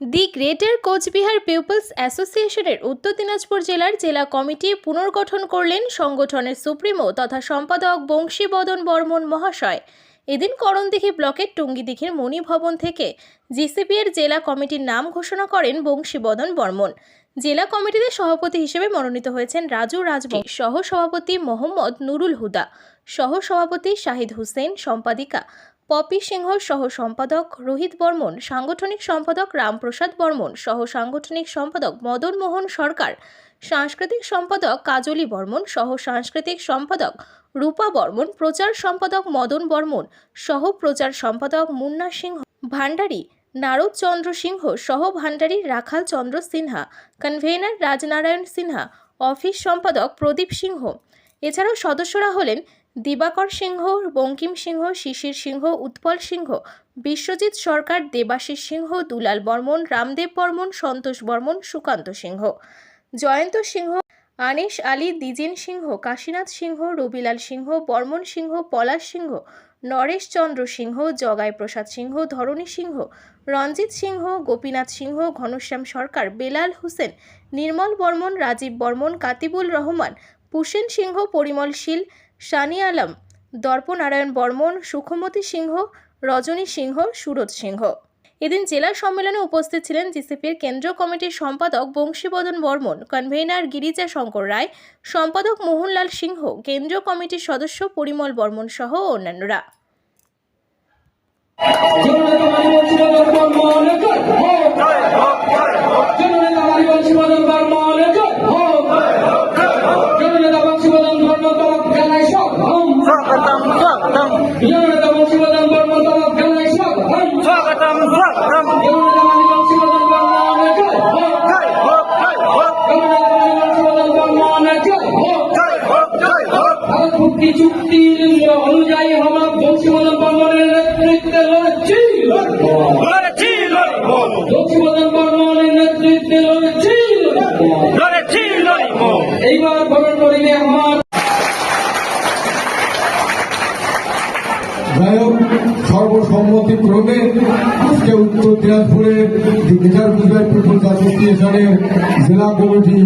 দি greater Cooch Behar people's অ্যাসোসিয়েশনের উত্তর দিনাজপুর জেলার জেলা কমিটি পুনর্গঠন করলেন সংগঠনের সুপ্রিমো তথা সম্পাদক বংশীবদন বর্মন মহাশয়। এদিন করণদিঘি ব্লকের টুঙ্গিদিঘির মণি ভবন থেকে জিসিপি এর জেলা কমিটির নাম ঘোষণা করেন বংশীবদন বর্মন। জেলা কমিটিতে সভাপতি হিসেবে মনোনীত হয়েছেন রাজু রাজবংশ সহ সভাপতি মোহাম্মদ নুরুল হুদা সহ সভাপতি শাহিদ হুসেন, সম্পাদিকা পপি সিংহ সহ সম্পাদক রোহিত বর্মন, সাংগঠনিক সম্পাদক রামপ্রসাদ বর্মন সহ সাংগঠনিক সম্পাদক মদন মোহন সরকার, সাংস্কৃতিক সম্পাদক কাজলি বর্মন সহ সাংস্কৃতিক সম্পাদক রূপা বর্মন, প্রচার সম্পাদক মদন বর্মন সহ প্রচার সম্পাদক মুন্না সিংহ ভান্ডারী নারদ চন্দ্র সিংহ সহ ভান্ডারী রাখাল চন্দ্র সিনহা, কনভেনার রাজনারায়ণ সিনহা, অফিস সম্পাদক প্রদীপ সিংহ। এছাড়াও সদস্যরা হলেন দিবাকর সিংহ, বঙ্কিম সিংহ, শিশির সিংহ, উৎপল সিংহ, বিশ্বজিৎ সরকার, দেবাশিস সিংহ, দুলাল বর্মন, রামদেব বর্মন, সন্তোষ বর্মন, সুকান্ত সিংহ। জয়ন্ত সিংহ, আনিস আলী, দ্বিজেন সিংহ, কাশীনাথ সিংহ, রবিলাল সিংহ, বর্মন সিংহ, পলাশ সিংহ, নরেশ চন্দ্র সিংহ, জগাই প্রসাদ সিংহ, ধরণী সিংহ, রঞ্জিত সিংহ, গোপীনাথ সিংহ, ঘনশ্যাম সরকার, বেলাল হোসেন, নির্মল বর্মন, রাজীব বর্মন, কাতিবুল রহমান, পুষেন সিংহ, পরিমল শীল শানি আলম দর্পনারায়ণ বর্মন, সুখমতি সিংহ, রজনী সিংহ সুরজ সিংহ। এদিন জেলা সম্মেলনে উপস্থিত ছিলেন জিসিপির কেন্দ্রীয় কমিটির সম্পাদক বংশীবদন বর্মন, কনভেনার গিরিজা শঙ্কর রায়, সম্পাদক মোহনলাল সিংহ, কেন্দ্রীয় কমিটির সদস্য পরিমল বর্মন সহ অন্যান্যরা। জানাই সব হম স্বাগতম স্বাগতম। বংশীবদন বর্মন তলব জানাই সব হম স্বাগতম স্বাগতম। জননেতা মানিবংশীবদন বর্মন জয় হোক জয় হোক জয় হোক। জননেতা মানিবংশীবদন বর্মন জয় হোক জয় হোক জয় হোক। ভারত মুক্তি চুক্তির অনুযায়ী আমরা বংশীবদন বর্মনের নেতৃত্বে লড়ছি। লড়বো। লড়েছি বর্মনের নেতৃত্বে লড়ছি। লড়বো লড়ব। এইবার ভ্রমণ করিলে আমার যাই হোক সর্বসম্মতি আজকে উত্তর দিনাজপুরের গিটার পিপলস অ্যাসোসিয়েশনের জেলা কমিটি